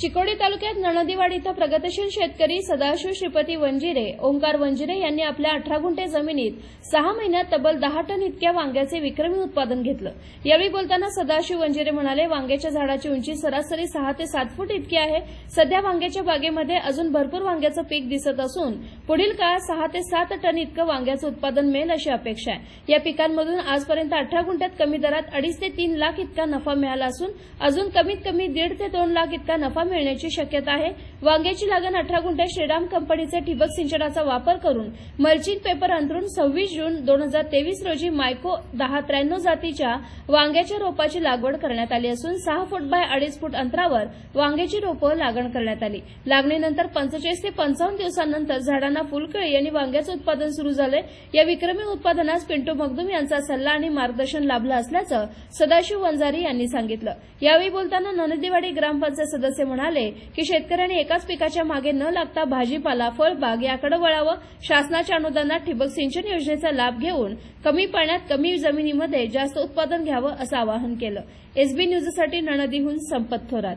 चिकोडी तालुक्यात नळदीवाडी इथं प्रगतशील शेतकरी सदाशिव श्रीपती वंजिरे ओंकार वंजिरे यांनी आपल्या अठरा गुंठे जमिनीत सहा महिन्यात तब्बल दहा टन इतक्या वांग्याचे विक्रमी उत्पादन घेतलं. यावेळी बोलताना सदाशिव वंजिरे म्हणाले वांग्याच्या झाडाची उंची सरासरी सहा ते सात फूट इतकी आहे. सध्या वांग्याच्या बागेमध्ये अजून भरपूर वांग्याचं पीक दिसत असून पुढील काळात सहा ते सात टन इतकं वांग्याचं उत्पादन मिळेल अशी अपेक्षा आहे. या पिकांमधून आजपर्यंत अठरा गुंठ्यात कमी दरात अडीच ते तीन लाख इतका नफा मिळाला असून अजून कमीत कमी दीड ते दोन लाख इतका नफा मिळण्याची शक्यता आहे. वांग्याची लागण अठरा गुंठ्या श्रीराम कंपनीचे ठिबक सिंचनाचा वापर करून मल्चिंग पेपर अंतरून सव्वीस जून दोन हजार तेवीस रोजी मायको दहा त्र्याण्णव जातीच्या वांग्याच्या रोपाची लागवड करण्यात आली असून सहा फूट बाय अडीच फूट अंतरावर वांग्याची रोपं लागण करण्यात आली. लागणीनंतर पंचेचाळीस ते पंचावन्न दिवसांनंतर झाडांना फुलकळी आणि वांग्याचं उत्पादन सुरू झालंय. या विक्रमी उत्पादनास पिंटू मगदूम यांचा सल्ला आणि मार्गदर्शन लाभलं असल्याचं सदाशिव वंजारी यांनी सांगितलं. यावेळी बोलताना ननदीवाडी ग्रामपंचायत सदस्य म्हणाले की शेतकऱ्यांनी एकाच पिकाच्या मागे न लागता भाजीपाला फळबाग याकडे वळावं. शासनाच्या अनुदानात ठिबक सिंचन योजनेचा लाभ घेऊन कमी पाण्यात कमी जमिनीमध्ये जास्त उत्पादन घ्यावं असं आवाहन केलं. एसबी न्यूजसाठी नणदीहून संपत थोरात.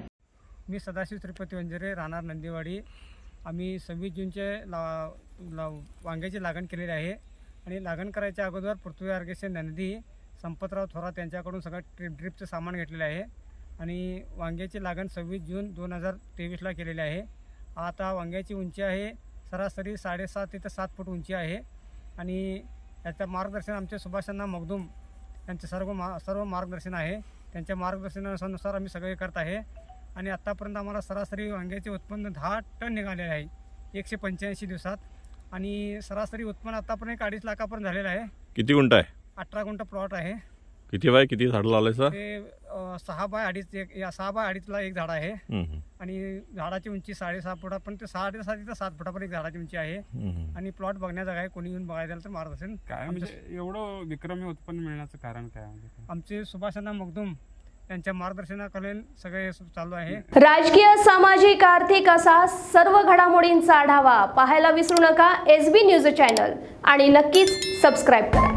मी सदाशिव त्रिपती वंजरे राहणार नंदीवाडी. आम्ही सव्वीस जूनचे ला ला वांग्याची लागण केलेली आहे. आणि लागण करायच्या अगोदर पृथ्वी आर्गेचे नंदी संपतराव थोरात यांच्याकडून सगळं ट्रिप ड्रिपचं सामान घेतलेलं आहे. आणि वांग्याची लागण सव्वीस जून दोन हजार तेवीसला केलेली आहे. आता वांग्याची उंची आहे सरासरी साडेसात ते सात फूट उंची आहे. आणि याचं मार्गदर्शन आमचे सुभाषांना मगदूम यांचे सर्व मा सर्व मार्गदर्शन आहे. त्यांच्या मार्गदर्शनानुसार आम्ही सगळे करत आहे. आणि आत्तापर्यंत आम्हाला सरासरी वांग्याचे उत्पन्न दहा टन निघालेले आहे. एकशे पंच्याऐंशी दिवसात. आणि सरासरी उत्पन्न आत्तापर्यंत एक अडीच लाखापर्यंत झालेलं आहे. किती गुंठ आहे? अठरा गुंठ प्लॉट आहे. किती बाय किती झाडं लावलंय सर? ते अं, सहा बाय अडीच एक या सहा बाय अडीचला एक झाड आहे. हम्म, आणि झाडाची उंची साडेसहा फुटापर्यंत ते साडेसहा ते सात फुटापर्यंत एक झाडाची उंची आहे. हम्म. आणि प्लॉट बघण्याचा आहे कोणी येऊन बघायला तर मार्गदर्शन काय आमचं- म्हणजे एवढं विक्रमी उत्पन्न मिळण्याचं कारण काय म्हणजे काय? आमचे सुभाषांना मगदूम यांच्या मार्गदर्शनाखाली सगळे चालू आहे. राजकीय सामाजिक आर्थिक असा सर्व घडामोडींचा आढावा पाहायला विसरू नका. एसबी न्यूज चॅनल आणि नक्कीच सबस्क्राईब करा.